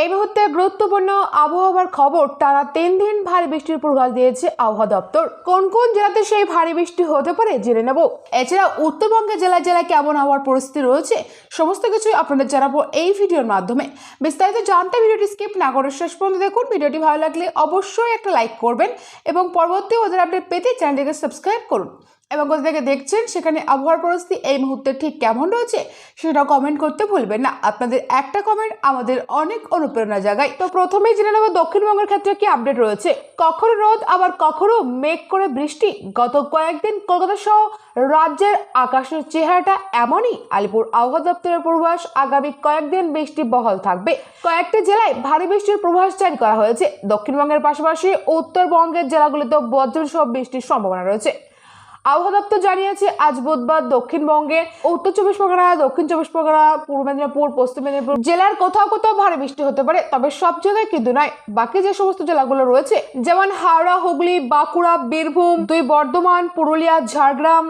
এই মুহূর্তে গুরুত্বপূর্ণ আবহাওয়ার খবর তারা তিন দিন ভারী বৃষ্টির পূর্বাভাস দিয়েছে আবহাওয়া দপ্তর। কোন কোন জেলাতে সেই ভারী বৃষ্টি হতে পারে জেনে নেব। এছাড়া উত্তরবঙ্গের জেলায় জেলায় কেমন আবহাওয়ার পরিস্থিতি রয়েছে, সমস্ত কিছুই আপনাদের জানাব এই ভিডিওর মাধ্যমে। বিস্তারিত জানতে ভিডিওটি স্কিপ না করে শেষ পর্যন্ত দেখুন। ভিডিওটি ভালো লাগলে অবশ্যই একটা লাইক করবেন এবং পরবর্তী ওদের আপডেট পেতে চ্যানেলটিকে সাবস্ক্রাইব করুন। এবং কোথা থেকে দেখছেন সেখানে আবহাওয়ার পরিস্থিতি এই মুহূর্তে ঠিক কেমন রয়েছে সেটা কমেন্ট করতে ভুলবেন না। আপনাদের একটা কমেন্ট আমাদের অনেক অনুপ্রেরণা জাগায়। তো প্রথমেই জেনে নেব দক্ষিণবঙ্গের ক্ষেত্রে কি আপডেট রয়েছে। কখনো রোদ, আবার কখনো মেঘ করে বৃষ্টি। গত কয়েকদিন কলকাতা সহ রাজ্যের আকাশের চেহারাটা এমনই। আলিপুর আবহাওয়া দপ্তরের পূর্বাভাস, আগামী কয়েকদিন বৃষ্টি বহল থাকবে। কয়েকটি জেলায় ভারী বৃষ্টির পূর্বাভাস জারি করা হয়েছে। দক্ষিণবঙ্গের পাশাপাশি উত্তরবঙ্গের জেলাগুলিতে বজ্রসহ বৃষ্টির সম্ভাবনা রয়েছে। আবহাওয়া দপ্তর জানিয়েছে, আজ বুধবার দক্ষিণবঙ্গে উত্তর চব্বিশ পরগনা, দক্ষিণ চব্বিশ পরগনা, পূর্ব মেদিনীপুর, পশ্চিম মেদিনীপুর জেলার কোথাও কোথাও ভারী বৃষ্টি হতে পারে, তবে সব জায়গায় কিন্তু নয়। বাকি যে সমস্ত জেলাগুলো রয়েছে, যেমন হাওড়া, হুগলি, বাঁকুড়া, বীরভূম, দুই বর্ধমান, পুরুলিয়া, ঝাড়গ্রাম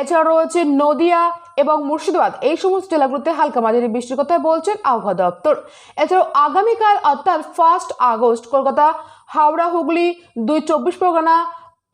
এছাড়া রয়েছে নদিয়া এবং মুর্শিদাবাদ। এই সমস্ত জেলাগুলোতে হালকা মাঝারি বৃষ্টির কথা বলছেন আবহাওয়া দপ্তর। এছাড়াও আগামীকাল অর্থাৎ ফার্স্ট আগস্ট, কলকাতা, হাওড়া, হুগলি, দুই চব্বিশ পরগনা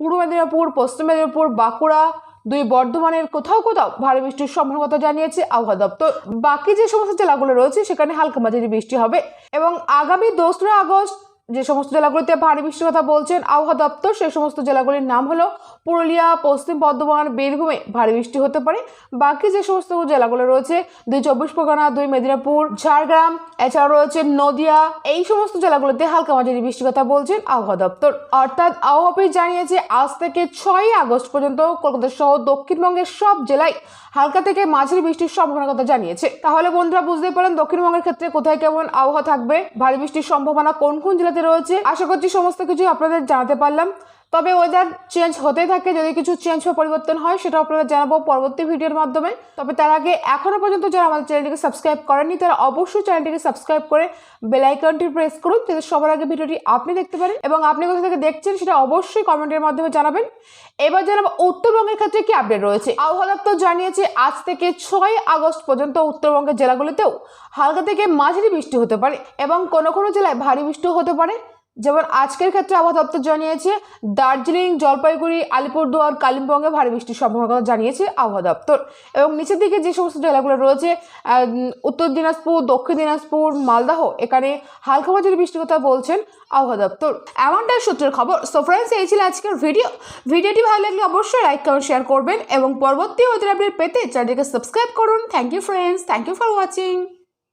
পূর্ব মেদিনীপুর, পশ্চিম মেদিনীপুর, বাঁকুড়া দুই বর্ধমানের কোথাও কোথাও ভারী বৃষ্টির সম্ভাবনা জানিয়েছে আবহাওয়া দপ্তর। বাকি যে সমস্ত জেলাগুলো রয়েছে, সেখানে হালকা মাঝারি বৃষ্টি হবে এবং আগামী দোসরা আগস্ট যে সমস্ত জেলাগুলিতে ভারী বৃষ্টির কথা বলছেন আবহাওয়া দপ্তর, সেই সমস্ত জেলাগুলির নাম হলো পুরুলিয়া, পশ্চিম বর্ধমান, বীরভূমে ভারী বৃষ্টি হতে পারে। বাকি যে সমস্ত জেলাগুলো রয়েছে, দুই চব্বিশ পরগনা, দুই মেদিনীপুর, ঝাড়গ্রাম, এছাড়াও রয়েছে নদিয়া, এই সমস্ত জেলাগুলোতে হালকা মাঝারি বৃষ্টির কথা বলছেন আবহাওয়া দপ্তর। অর্থাৎ আবহাওয়া জানিয়েছে, আজ থেকে ছয়ই আগস্ট পর্যন্ত কলকাতা সহ দক্ষিণবঙ্গের সব জেলায় হালকা থেকে মাঝারি বৃষ্টির সম্ভাবনার কথা জানিয়েছে। তাহলে বন্ধুরা, বুঝতেই পারেন দক্ষিণবঙ্গের ক্ষেত্রে কোথায় কেমন আবহাওয়া থাকবে, ভারী বৃষ্টির সম্ভাবনা কোন কোন জেলাতে রয়েছে। আশা করছি সমস্ত কিছু আপনাদের জানাতে পারলাম। তবে ওয়েদার চেঞ্জ হতে থাকে, যদি কিছু চেঞ্জ বা পরিবর্তন হয় সেটা আপনারা জানাব পরবর্তী ভিডিওর মাধ্যমে। তবে তার আগে এখনও পর্যন্ত যারা আমাদের চ্যানেলটিকে সাবস্ক্রাইব করেননি, তারা অবশ্যই চ্যানেলটিকে সাবস্ক্রাইব করে বেল আইকনটি প্রেস করুন, যাতে সবার আগে ভিডিওটি আপনি দেখতে পারেন এবং আপনি কোথা থেকে দেখছেন সেটা অবশ্যই কমেন্টের মাধ্যমে জানাবেন। এবার জানাব উত্তরবঙ্গের ক্ষেত্রে কি আপডেট রয়েছে? আবহাওয়া দপ্তর জানিয়েছে, আজ থেকে ছয় আগস্ট পর্যন্ত উত্তরবঙ্গের জেলাগুলিতেও হালকা থেকে মাঝারি বৃষ্টি হতে পারে এবং কোনো কোনো জেলায় ভারী বৃষ্টিও হতে পারে। যেমন আজকের ক্ষেত্রে আবহাওয়া দপ্তর জানিয়েছে, দার্জিলিং, জলপাইগুড়ি, আলিপুরদুয়ার কালিম্পংয়ে ভারী বৃষ্টির সম্ভাবনা জানিয়েছে আবহাওয়া দপ্তর। এবং নিচের দিকে যে সমস্ত জেলাগুলো রয়েছে উত্তর দিনাজপুর, দক্ষিণ দিনাজপুর, মালদাহ, এখানে হালকা মাঝারি বৃষ্টির কথা বলছেন আবহাওয়া দপ্তর। এমনটাই সূত্রের খবর। সো ফ্রেন্ডস এই ছিল আজকের ভিডিও ভিডিওটি ভালো লাগলে অবশ্যই লাইক কমেন্ট শেয়ার করবেন এবং পরবর্তী ওদের আপডেট পেতে চ্যানেলটিকে সাবস্ক্রাইব করুন। Thank you friends thank you for watching